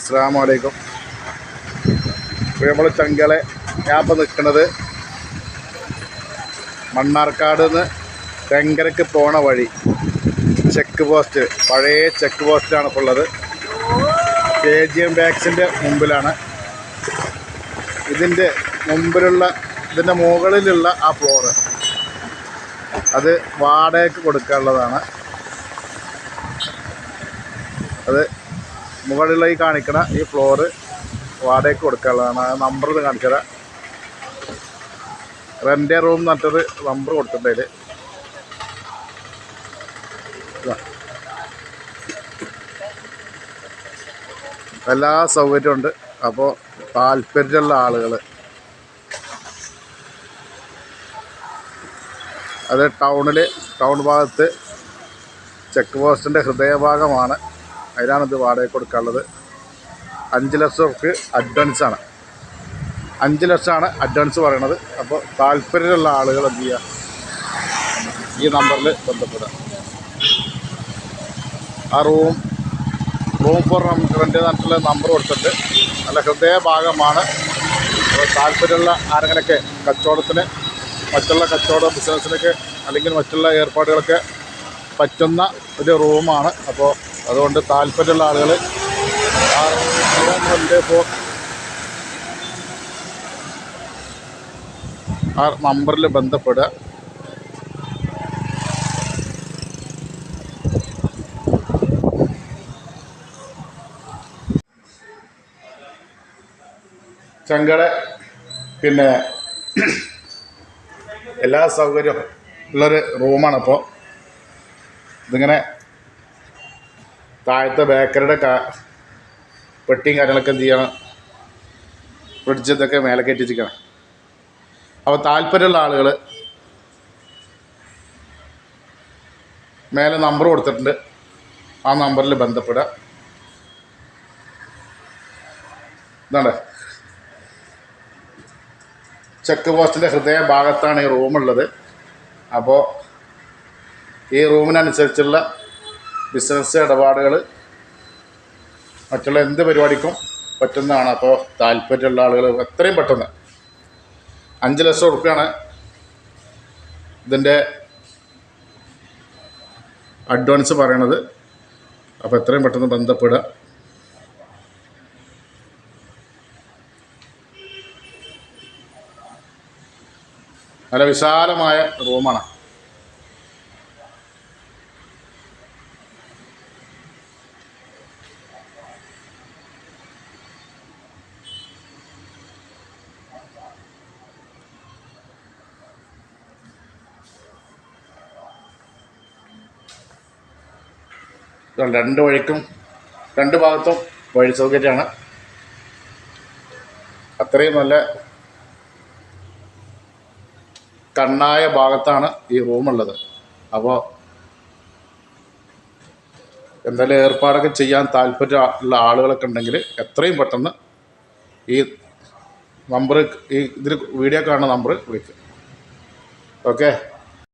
അസ്സാം വലൈക്കും ഇപ്പോൾ നമ്മൾ ചങ്കളെ ഞാൻ ഇപ്പോൾ നിൽക്കുന്നത് മണ്ണാർക്കാട് നിന്ന് തെങ്കരക്ക് പോണ വഴി. ചെക്ക് പോസ്റ്റ് പഴയ ചെക്ക് പോസ്റ്റാണ് ഇപ്പോൾ ഉള്ളത്. കെ ജി എം ബാക്സിന്റെ മുമ്പിലാണ്. ഇതിന്റെ മുമ്പിലുള്ള ഇതിന്റെ മുകളിലുള്ള ആ ഫ്ലോറ് അത് വാടകയ്ക്ക് കൊടുക്കാനുള്ളതാണ്. അത് മുകളിലുള്ള ഈ കാണിക്കണ ഈ ഫ്ലോറ് വാടകയ്ക്ക് കൊടുക്കാനുള്ളതാണ്. ആ നമ്പർ ഇത് കാണിച്ചത് റെന്റെ റൂം എന്നിട്ടൊരു നമ്പർ കൊടുത്തിട്ടുണ്ട് എല്ലാ സൗകര്യവും ഉണ്ട്. അപ്പോൾ താല്പര്യമുള്ള ആളുകൾ അത് ടൗണിൽ ടൗൺ ഭാഗത്ത് ചെക്ക് പോസ്റ്റിന്റെ ഹൃദയഭാഗമാണ്. അതിനാണ് ഇത് വാടക കൊടുക്കാനുള്ളത്. അഞ്ച് ലക്ഷം റുപ്യ അഡ്വാൻസ് ആണ്. അഞ്ച് ലക്ഷമാണ് അഡ്വാൻസ് പറയണത്. അപ്പോൾ താല്പര്യമുള്ള ആളുകൾ എന്ത് ചെയ്യുക ഈ നമ്പറിൽ ബന്ധപ്പെടുക. ആ റൂം റൂം ഫോർ റെന്റ് നാട്ടിലെ നമ്പർ കൊടുത്തിട്ട് നല്ല ഹൃദയഭാഗമാണ്. അപ്പോൾ താല്പര്യമുള്ള ആരെങ്കിലൊക്കെ കച്ചവടത്തിന് മറ്റുള്ള കച്ചവട ബിസിനസ്സിനൊക്കെ അല്ലെങ്കിൽ മറ്റുള്ള ഏർപ്പാടുകളൊക്കെ പറ്റുന്ന ഒരു റൂമാണ്. അപ്പോൾ അതുകൊണ്ട് താല്പര്യമുള്ള ആളുകൾ ആ നമ്പറിൽ ബന്ധപ്പെടുക. ചങ്കട പിന്നെ എല്ലാ സൗകര്യവും ഉള്ളൊരു റൂമാണ്. അപ്പോൾ ഇതിങ്ങനെ താഴത്തെ ബേക്കറിയുടെ കാ പെട്ടിയും കാര്യങ്ങളൊക്കെ എന്ത് ചെയ്യണം? ഫ്രിഡ്ജ് മേലെ കയറ്റിച്ചിരിക്കണം അപ്പോൾ താല്പര്യമുള്ള ആളുകൾ മേലെ നമ്പർ കൊടുത്തിട്ടുണ്ട്. ആ നമ്പറിൽ ബന്ധപ്പെടുക. ഇതാണ് ചെക്ക് പോസ്റ്റിന്റെ ഹൃദയ ഭാഗത്താണ് ഈ റൂമുള്ളത് അപ്പോൾ ഈ റൂമിനനുസരിച്ചുള്ള ബിസിനസ് ഇടപാടുകൾ മറ്റുള്ള എന്ത് പരിപാടിക്കും പറ്റുന്നതാണ്. അപ്പോൾ താല്പര്യമുള്ള ആളുകൾ എത്രയും പെട്ടെന്ന് അഞ്ച് ലക്ഷം ഉറുപ്പ്യാണ് ഇതിന്റെ അഡ്വാൻസ് പറയണത്. അപ്പോൾ എത്രയും പെട്ടെന്ന് ബന്ധപ്പെടുക. നല്ല വിശാലമായ റൂമാണ്. രണ്ട് വഴിക്കും രണ്ട് ഭാഗത്തും വഴി സൗകര്യമാണ്. അത്രയും നല്ല കണ്ണായ ഭാഗത്താണ് ഈ റൂമുള്ളത്. അപ്പോൾ എന്തായാലും ഏർപ്പാടൊക്കെ ചെയ്യാൻ താല്പര്യം ഉള്ള ആളുകളൊക്കെ ഉണ്ടെങ്കിൽ എത്രയും പെട്ടെന്ന് ഈ നമ്പർ ഈ ഇതിൽ വീഡിയോ കാണുന്ന നമ്പർ വിളിക്കുക ഓക്കെ?